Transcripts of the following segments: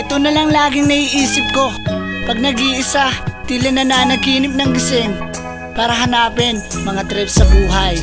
Ito na lang laging naiisip ko. Pag nag-iisa, tila nananaginip ng gising. Para hanapin mga trips sa buhay.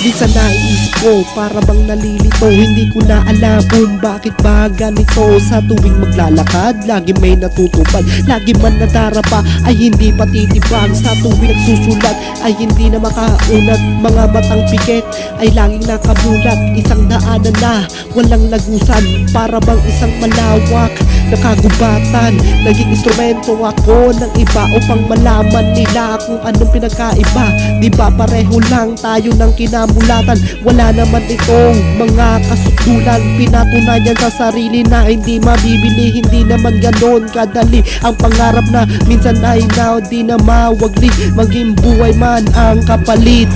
Minsan naiisip ko para bang nalilito Hindi ko na alam kung bakit ba ganito Sa tuwing maglalakad, lagi may natutupad Lagi man nadarapa ay hindi patitibag Sa tuwing nagsusulat ay hindi na makaunat Mga matang pikit ay laging nakabulat Isang daanan na walang lagusan. Para bang isang malawak na kagubatan Naging instrumento ako ng iba Upang malaman nila kung anong pinagkaiba. Di ba pareho lang tayo ng kinamulatan? Wala naman itong mga kasukdulan Pinatunayan sa sarili na hindi mabibili Hindi naman ganon kadali. Ang pangarap na minsan ay na di na mawagli. Maging buhay man ang kapalit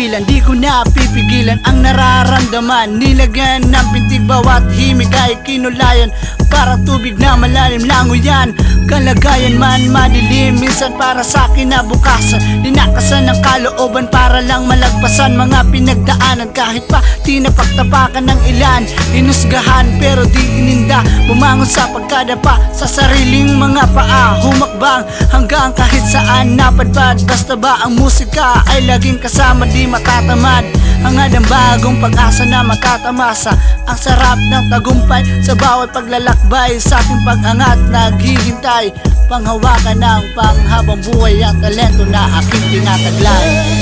titigilan, di ko na pipigilan Ang nararamdaman, nilagyan ng pintig Bawat himig ay kinulayan. Para tubig na malalim lango yan Kalagayan man madilim. Minsan para sa akin na bukasan Dinakasan ng kalooban para lang malagpasan Mga pinagdaanan. Kahit pa di napagtapakan ng ilan Inusgahan pero di ininda. Bumangon sa pagkadapa sa sariling mga paa Humakbang hanggang kahit saan. Napadpad Basta ba ang musika ay laging kasama di matatamad. Hangad ang bagong pag-asa na matatamasa Ang sarap ng tagumpay sa bawat paglalakbay Sa ating pag-angat naghihintay Panghawakan ng panghabang buhay Ang talento na aking tinataglay